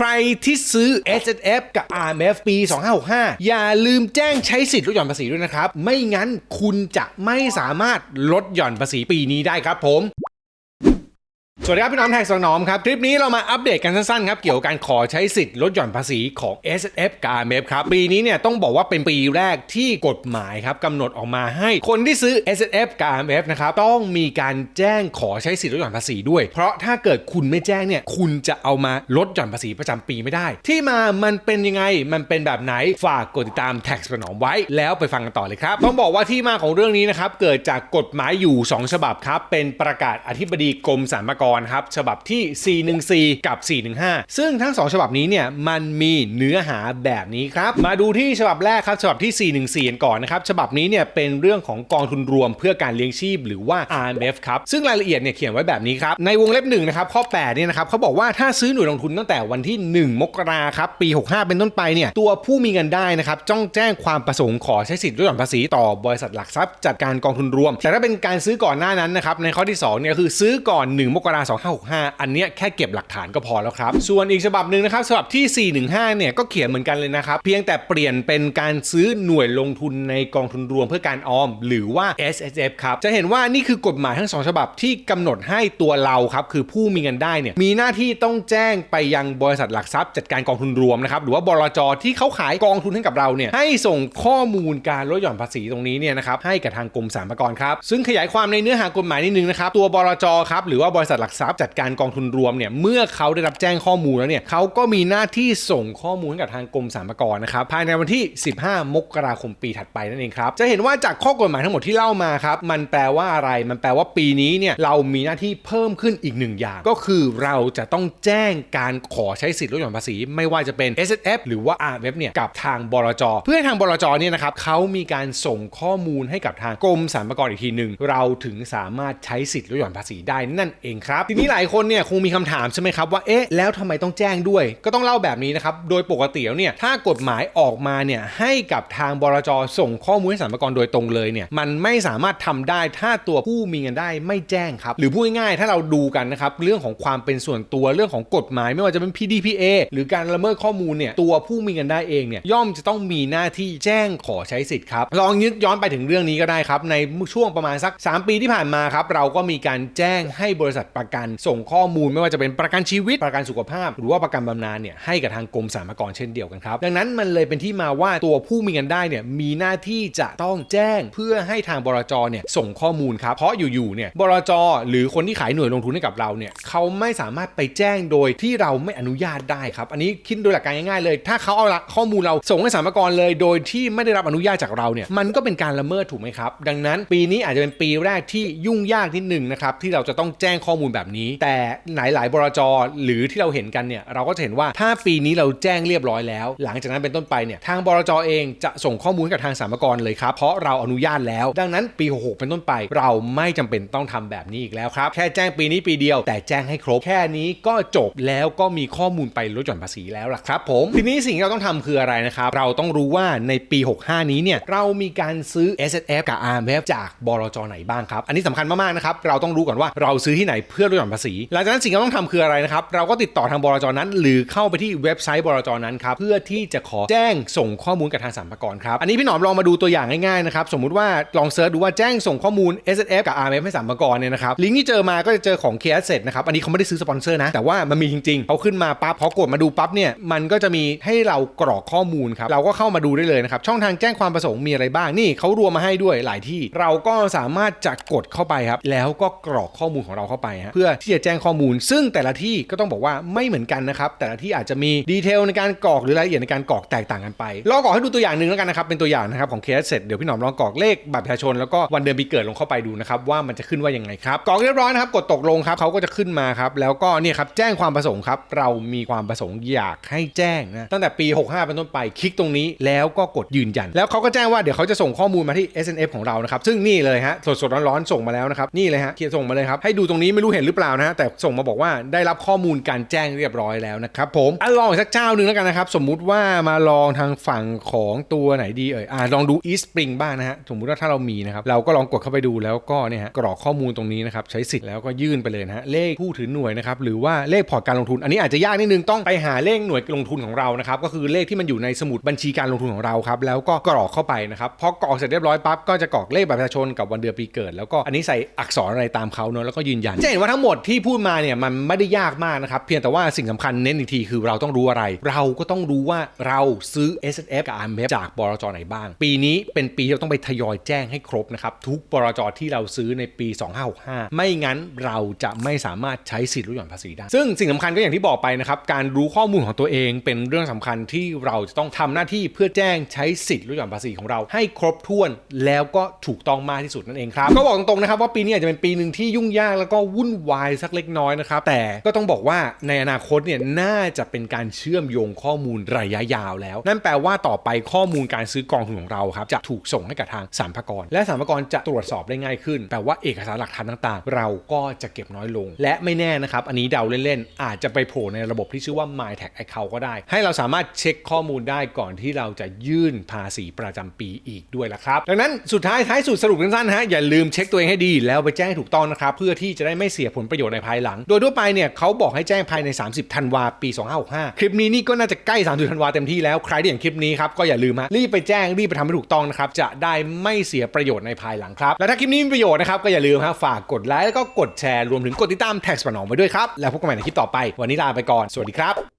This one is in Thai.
ใครที่ซื้อ S F กับ R M F ปี 2565 อย่าลืมแจ้งใช้สิทธิ์ลดหย่อนภาษีด้วยนะครับ ไม่งั้นคุณจะไม่สามารถลดหย่อนภาษีปีนี้ได้ครับผม สวัสดีครับ พี่น้องแท็กสองน้อมครับ คลิปนี้เรามาอัปเดตกันสั้นๆครับ เกี่ยวกับการขอใช้สิทธิ์ลดหย่อนภาษีของ S F กับ R M F ครับ ปีนี้เนี่ยต้องบอกว่าเป็นปีแรกที่กฎหมายครับกำหนดออกมาให้คนที่ซื้อ S F กับ R M F นะครับต้องมีการแจ้งขอใช้สิทธิ์ลดหย่อนภาษีด้วย เพราะถ้าเกิดคุณไม่แจ้งเนี่ยคุณจะเอามาลดหย่อนภาษีประจำปีไม่ได้ ที่มามันเป็นยังไงมันเป็นแบบไหนฝากกดติดตามแท็กสนอมไว้แล้วไปฟังกันต่อเลยครับต้องบอกว่าที่มาของเรื่องนี้นะครับเกิดจากกฎหมายอยู่ 2 ฉบับครับเป็นประกาศอธิบดีกรมสรรพากรครับฉบับที่ 414 กับ 415 ซึ่งทั้ง 2 ฉบับนี้เนี่ยมันมีเนื้อหาแบบนี้ครับ มาดูที่ฉบับแรกครับ ฉบับที่ 414 กันก่อนนะครับ ฉบับนี้เนี่ยเป็นเรื่องของกองทุนรวมเพื่อการเลี้ยงชีพหรือว่า RMF ครับ ซึ่งรายละเอียดเนี่ยเขียนไว้แบบนี้ครับ ในวงเล็บหนึ่งนะครับข้อ8เนี่ยนะครับเขาบอกว่าถ้าซื้อหน่วยลงทุนตั้งแต่วันที่ 1 มกราครับปี 65 เป็นต้นไปเนี่ยตัวผู้มีเงินได้นะครับต้องแจ้งความประสงค์ขอใช้สิทธิ์ลดหย่อนภาษีต่อบริษัทหลักทรัพย์จัดการกองทุนรวม แต่ถ้าเป็นการซื้อก่อนหน้านั้นนะครับในข้อที่2เนี่ยคือซื้อก่อน 1 มกรา2565 อันเนี้ยแค่เก็บหลักฐานก็พอแล้วครับ ส่วนอีกฉบับหนึ่งนะครับฉบับที่ 415 เนี่ยก็เขียนเหมือนกันเลยนะครับ เพียงแต่เปลี่ยนเป็นการซื้อหน่วยลงทุนในกองทุนรวมเพื่อการออม หรือว่า S S F ครับ จะเห็นว่านี่คือกฎหมายทั้งสองฉบับที่กำหนดให้ตัวเราครับ คือผู้มีเงินได้เนี่ยมีหน้าที่ต้องแจ้งไปยังบริษัทหลักทรัพย์จัดการกองทุนรวมนะครับหรือว่าบลจที่เขาขายกองทุนให้กับเราเนี่ยให้ส่งข้อมูลการลดหย่อนภาษีตรงนี้เนี่ยนะครับให้กับทางกรมสรรพากรครับซึ่งขยายความในเนื้อหากฎหมายนิดนึงนะครับตัวบลจครับหรือว่าบริษัทหลักทรัพย์จัดการกองทุนรวมเนี่ยเมื่อเขาได้รับแจ้งข้อมูลแล้วเนี่ยเขาก็มีหน้าที่ส่งข้อมูลให้กับทางกรมสรรพากรนะครับภายในวันที่ 15 มกราคมปีถัดไปนั่นเองครับจะเห็นว่าจากข้อกฎหมายทั้งหมดที่เล่ามาครับมันแปลว่าอะไรมันแปลว่าปีนี้เนี่ยเรามีหน้าที่เพิ่มขึ้นอีกหนึ่งอย่าง ก็คือเราจะต้องแจ้งการขอใช้สิทธิ์ลดหย่อนภาษี ไม่ว่าจะเป็น S F หรือว่า R F เนี่ยกับทางบลจเพื่อให้ทางบลจเนี่ยนะครับเขามีการส่งข้อมูลให้กับทางกรมสรรพากรอีกทีหนึ่งเราถึงสามารถใช้สิทธิ์ลดหย่อนภาษีได้นั่นเองครับทีนี้หลายคนเนี่ยคงมีคำถามใช่ไหมครับว่าเอ๊ะแล้วทำไมต้องแจ้งด้วย ก็ต้องเล่าแบบนี้นะครับโดยปกติแล้วเนี่ยถ้ากฎหมายออกมาเนี่ยให้กับทางบลจส่งข้อมูลให้สรรพากรโดยตรงเลยเนี่ยมันไม่สามารถทำได้ถ้าตัวผู้มีเงินได้ไม่แจ้งครับหรือพูดง่ายๆถ้าเราดูกันนะครับเรื่องของความเป็นส่วนตัวเรื่องของกฎหมายไม่ว่าจะเป็น PDPA หรือการละเมิดข้อมูลเนี่ยตัวผู้มีเงินได้เองเนี่ยย่อมจะต้องมีหน้าที่แจ้งขอใช้สิทธิ์ครับลองยึดย้อนไปถึงเรื่องนี้ก็ได้ครับในช่วงประมาณสัก 3 ปีที่ผ่านมาครับเราก็มีการแจ้งให้บริษัทประกันส่งข้อมูลไม่ว่าจะเป็นประกันชีวิตประกันสุขภาพ หรือว่าประกันบำนาญเนี่ยให้กับทางกรมสรรพากรเช่นเดียวกันครับ ดังนั้นมันเลยเป็นที่มาว่าตัวผู้มีเงินได้เนี่ยมีหน้าที่จะต้องแจ้ง เพื่อให้ทางบลจเนี่ยส่งข้อมูลครับเพราะอยู่ๆเนี่ยบลจหรือคนที่ขายหน่วยลงทุนให้กับเราเนี่ยเขาไม่สามารถไปแจ้งโดยที่เราไม่อนุญาตได้ครับ อันนี้คิดโดยหลักการง่ายๆเลย ถ้าเขาเอาข้อมูลเราส่งให้สรรพากรเลย โดยที่ไม่ได้รับอนุญาตจากเราเนี่ยมันก็เป็นการละเมิดถูกไหมครับ ดังนั้นปีนี้อาจจะเป็นปีแรกที่ยุ่งยากนิดหนึ่งนะครับที่เราจะต้องแจ้งข้อมูลแบบนี้ แต่หลายๆบลจหรือที่เราเห็นกันเนี่ยเราก็จะเห็นว่าถ้าปีนี้เราแจ้งเรียบร้อยแล้ว หลังจากนั้นเป็นต้นไปเนี่ยทางบลจเองจะส่งข้อมูลให้กับทางสรรพากรเลยครับเพราะเราอนุญาตแล้ว ดังนั้นปี 66 เป็นต้นไป เราไม่จำเป็นต้องทำแบบนี้อีกแล้วครับแค่แจ้งปีนี้ปีเดียว แต่แจ้งให้ครบแค่นี้ก็จบแล้วก็มีข้อมูลไปลดหย่อนภาษีแล้วล่ะครับผมทีนี้สิ่งที่เราต้องทำคืออะไรนะครับเราต้องรู้ว่าในปี 65 นี้เนี่ยเรามีการซื้อ S F กับ R M F จากบลจไหนบ้างครับอันนี้สำคัญมากๆนะครับเราต้องรู้ก่อนว่าเราซื้อที่ไหนเพื่ออลดหย่อนภาษี หลังจากนั้นสิ่งที่ต้องทำคืออะไรนะครับ เราก็ติดต่อทางบลจนั้น หรือเข้าไปที่เว็บไซต์บลจนั้นครับ เพื่อที่จะขอแจ้งส่งข้อมูลกับทางสรรพากรครับ อันนี้พี่หนอมลองมาดูตัวอย่างง่ายๆนะครับ สมมุติว่าลองเซิร์ชดูว่าแจ้งส่งข้อมูล S F กับ R M F ให้สรรพากรเนี่ยนะครับ ลิงก์ที่เจอมาก็จะเจอของ k s เ e t นะครับ อันนี้เขาไม่ได้ซื้อสปอนเซอร์นะ แต่ว่ามันมีจริงๆเขาขึ้นมาปั๊บพอกดมาดูปั๊บเนี่ย มันก็จะมีให้เรากรอกข้อมูลครับ เราก็เข้ามาดูได้เลยนะครับ ช่องทางแจ้งความประสงค์มีอะไรบ้าง นี่เขารวมมาให้ด้วยหลายที่ เราก็สามารถจะกดเข้าไปครับ แล้วก็กรอกข้อมูลของเราเข้าไปฮะพื่อที่จะแจ้งข้อมูล ซึ่งแต่ละที่ก็ต้องบอกว่าไม่เหมือนกันนะครับแต่ละที่อาจจะมีดีเทลในการกรอกหรือรายละเอียดในการกรอกแตกต่างกันไปลองกรอกให้ดูตัวอย่างหนึ่งแล้วกันนะครับเป็นตัวอย่างนะครับของเคสเสร็จเดี๋ยวพี่หนอมลองกรอกเลขบัตรประชาชนแล้วก็วันเดือนปีเกิดลงเข้าไปดูนะครับว่ามันจะขึ้นว่ายังไงครับกรอกเรียบร้อยนะครับกดตกลงครับเขาก็จะขึ้นมาครับแล้วก็เนี่ยครับแจ้งความประสงค์ครับเรามีความประสงค์อยากให้แจ้งนะตั้งแต่ปี 65 เป็นต้นไปคลิกตรงนี้แล้วก็กดยืนยัน แล้วเขาก็แจ้งว่าเดี๋ยวเขาจะส่งข้อมูลมาที่ S N F ของเรานะครับซึ่งนี่เลยฮะสดๆร้อนๆส่งมาแล้วนะครับนี่เลยฮะเขียนส่งมาเลยครับให้ดูตรงนี้ไม่รู้เห็นหรือเปล่านะฮะแต่ส่งมาบอกว่าได้รับข้อมูลการแจ้งเรียบร้อยแล้วนะครับผมอะลองอีกสักเจ้าหนึ่งแล้วกันนะครับ สมมุติว่ามาลองทางฝั่งของตัวไหนดีเอ่ยอะลองดู East Spring บ้างนะฮะสมมุติว่าถ้าเรามีนะครับเราก็ลองกดเข้าไปดูแล้วก็เนี่ยฮะกรอกข้อมูลตรงนี้นะครับใช้สิทธิ์แล้วก็ยื่นไปเลยนะฮะเลขผู้ถือหน่วยนะครับหรือว่าเลขพอร์ตการลงทุน อันนี้อาจจะยากนิดนึงต้องไปหาเลขหน่วยลงทุนของเรานะครับก็คือเลขที่มันอยู่ในสมุดบัญชีการลงทุนของเราครับแล้วก็กรอกเข้าไปนะครับพอกรอกเสร็จเรียบร้อยปั๊บก็จะกรอกเลขบัตรประชาชนกับวันเดือนปีเกิด แล้วก็อันนี้ใส่อักษรอะไรตามเขาเนอะแล้วก็ยืนยันจะเห็นว่าทั้งงหมดที่พูดมาเนี่ยมันไม่ได้ยากมากนะครับ เพียงแต่ว่าสิ่งสำคัญเน้นอีกทีคือเราต้องรู้อะไร เราก็ต้องรู้ว่าเราซื้อ S F กับ R M F จากบลจไหนบ้าง ปีนี้เป็นปีที่เราต้องไปทยอยแจ้งให้ครบนะครับ ทุกบลจที่เราซื้อในปี 2565 ไม่งั้นเราจะไม่สามารถใช้สิทธิ์ลดหย่อนภาษีได้ ซึ่งสิ่งสำคัญก็อย่างที่บอกไปนะครับการรู้ข้อมูลของตัวเองเป็นเรื่องสำคัญที่เราจะต้องทำหน้าที่เพื่อแจ้งใช้สิทธิ์ลดหย่อนภาษีของเราให้ครบถ้วนแล้วก็ถูกต้องมากที่สุดนั่นเองครับก็บอกตรงๆนะครับว่าปีนี้อาจจะเป็นปีหนึ่งที่ยุ่งยากแล้วก็วุ่นววายสักเล็กน้อยนะครับ แต่ก็ต้องบอกว่าในอนาคตเนี่ยน่าจะเป็นการเชื่อมโยงข้อมูลระยะยาวแล้ว นั่นแปลว่าต่อไปข้อมูลการซื้อกองทุนของเราครับจะถูกส่งให้กับทางสารพากรและสารพากรจะตรวจสอบได้ง่ายขึ้นแปลว่าเอกสารหลักฐานต่างๆ เราก็จะเก็บน้อยลง และไม่แน่นะครับ อันนี้เดาเล่นๆ อาจจะไปโผล่ในระบบที่ชื่อว่า My Tag Account ก็ได้ ให้เราสามารถเช็คข้อมูลได้ก่อนที่เราจะยื่นภาษีประจำปีอีกด้วยละครับ ดังนั้นสุดท้ายท้ายสุดสรุปสั้นๆฮะอย่าลืมเช็คตัวเองให้ดีแล้วไปแจ้งให้ถูกต้องนะครับเพื่อที่จะได้ไม่เสียผลประโยชน์ในภายหลัง โดยทั่วไปเนี่ยเขาบอกให้แจ้งภายใน 30ธันวาปี 2565 คลิปนี้นี่ก็น่าจะใกล้ 30ธันวาเต็มที่แล้วใครที่เห็นคลิปนี้ครับก็อย่าลืมฮะรีบไปแจ้งรีบไปทำให้ถูกต้องนะครับจะได้ไม่เสียประโยชน์ในภายหลังครับและถ้าคลิปนี้มีประโยชน์นะครับก็อย่าลืมฮะฝากกดไลค์แล้วก็กดแชร์รวมถึงกดติดตามแท็กสปนองไว้ด้วยครับแล้วพบกันใหม่ในคลิปต่อไป วันนี้ลาไปก่อนสวัสดีครับ